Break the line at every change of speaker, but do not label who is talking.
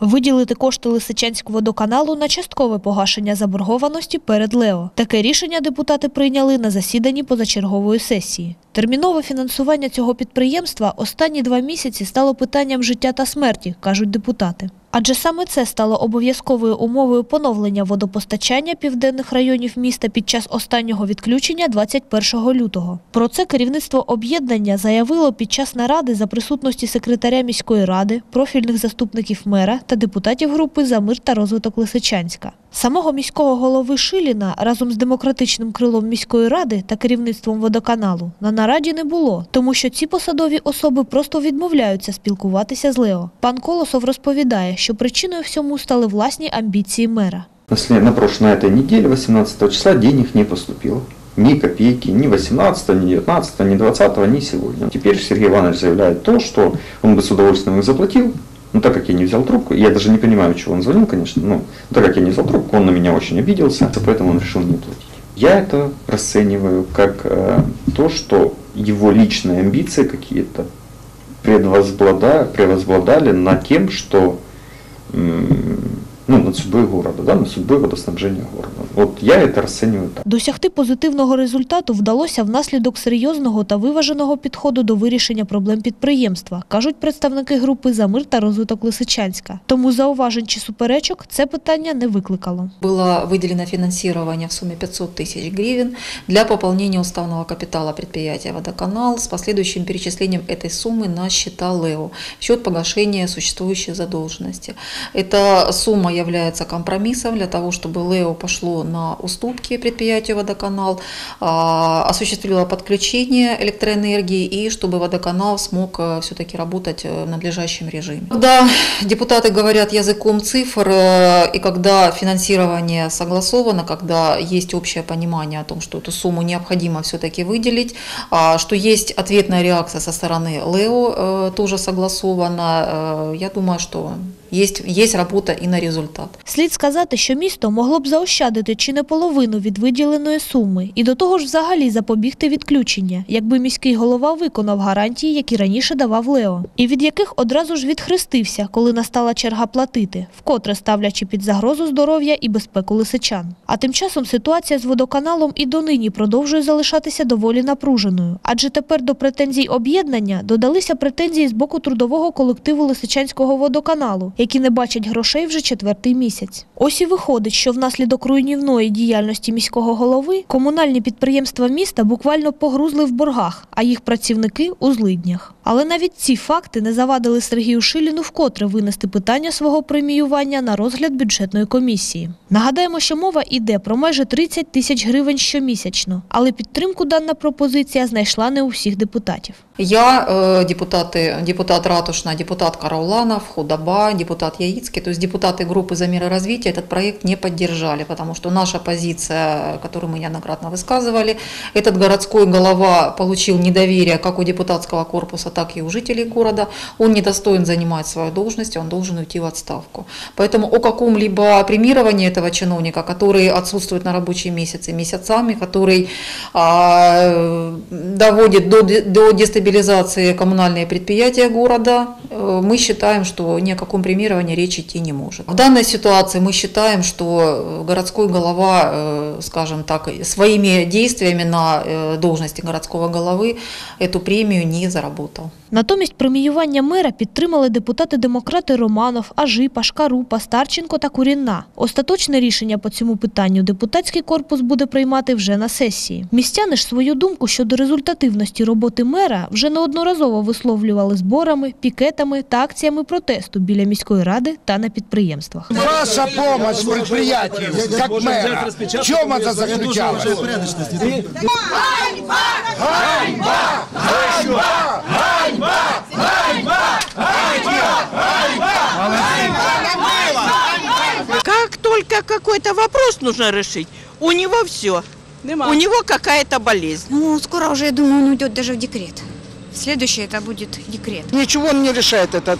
виділити кошти Лисичанського водоканалу на часткове погашення заборгованості перед Лео. Таке рішення депутати прийняли на засіданні позачергової сесії. Термінове фінансування цього підприємства останні два місяці стало питанням життя та смерті, кажуть депутати. Адже саме це стало обов'язковою умовою поновлення водопостачання південних районів міста під час останнього відключення 21 лютого. Про це керівництво об'єднання заявило під час наради за присутності секретаря міської ради, профільних заступників мера та депутатів групи за мир та розвиток Лисичанська. Самого міського голови Шиліна разом з демократичним крилом міської ради та керівництвом водоканалу на нараді не було, тому що ці посадові особи просто відмовляються спілкуватися з Лео. Пан Колосов розповідає, що причиною всьому стали власні амбіції мера.
На прошлой, этой неделе, 18 числа, денег не поступило. Ни копейки, ни 18, ни 19, ни 20, ни сегодня. Теперь Сергей Иванович заявляет то, что он бы с удовольствием их заплатил, но так как я не взял трубку, я даже не понимаю, чего он звонил, конечно, но так как я не взял трубку, он на меня очень обиделся, поэтому он решил не платить. Я это расцениваю как э, то, что его личные амбиции какие-то предвозглада- превозбладали над тем, что ну, над судьбой города, да, над судьбой водоснабжения города. Вот я это расцениваю так.
Досягти позитивного результату вдалося внаслідок серйозного та виваженого підходу до вирішення проблем підприємства, кажуть представники групи за мир та розвиток Лисичанська. Тому зауважень чи суперечок це питання не викликало.
Было выделено финансирование в сумме 500 тысяч гривен для пополнения уставного капитала предприятия «Водоканал» с последующим перечислением этой суммы на счета ЛЭО в счет погашения существующей задолженности. Эта сумма является компромиссом для того, чтобы ЛЭО пошло на уступки предприятию «Водоканал», а, осуществило подключение электроэнергии и чтобы «Водоканал» смог все-таки работать э, в надлежащем режиме. Когда депутаты говорят языком цифр э, и когда финансирование согласовано, когда есть общее понимание о том, что эту сумму необходимо все-таки выделить, а, что есть ответная реакция со стороны ЛЭО э, тоже согласована, э, я думаю, что есть, есть работа и на результат.
Слід сказати, що місто могло б заощадити чи не половину від виділеної суми, і до того ж взагалі запобігти відключення, якби міський голова виконав гарантії, які раніше давав Лео, і від яких одразу ж відхрестився, коли настала черга платити, вкотре ставлячи під загрозу здоров'я і безпеку лисичан. А тим часом ситуація з водоканалом і донині продовжує залишатися доволі напруженою, адже тепер до претензій об'єднання додалися претензії з боку трудового колективу Лисичанського водоканалу, які не бачать грошей вже четвертий місяць. Ось і виходить, що внаслідок руйнівної діяльності міського голови комунальні підприємства міста буквально погрузли в боргах, а їх працівники у злиднях. Але навіть ці факти не завадили Сергію Шиліну вкотре винести питання свого преміювання на розгляд бюджетної комісії. Нагадаємо, що мова йде про майже 30 тисяч гривень щомісячно, але підтримку дана пропозиція знайшла не у всіх депутатів.
Я, э, депутаты, депутат Ратушна, депутат Карауланов, Худоба, депутат Яицкий, то есть депутаты группы «За мир и развитие» этот проект не поддержали, потому что наша позиция, которую мы неоднократно высказывали, этот городской голова получил недоверие как у депутатского корпуса, так и у жителей города. Он недостоин занимать свою должность, он должен уйти в отставку. Поэтому о каком-либо премировании этого чиновника, который отсутствует на рабочие месяцы месяцами, который а, доводит до, до дестабилизации коммунальные предприятия города, э, мы считаем, что ни о каком премировании речи идти не может. В данной ситуации мы считаем, что э, городской голова, э, скажем так, своими действиями на э, должности городского головы эту премию не заработал.
Натомість преміювання мера підтримали депутати-демократи Романов, Ажипа, Шкарупа, Старченко та Курінна. Остаточне рішення по цьому питанню депутатський корпус буде приймати вже на сесії. Містяни ж свою думку щодо результативності роботи мера вже неодноразово висловлювали зборами, пікетами та акціями протесту біля міської ради та на підприємствах.
Ваша помощь предприятию, как мэра, в чем это заключалось?
Как только какой-то вопрос нужно решить, у него все. У него какая-то болезнь.
Ну, скоро уже, я думаю, он уйдет даже в декрет. Следующий это будет декрет.
Ничего он не решает, этот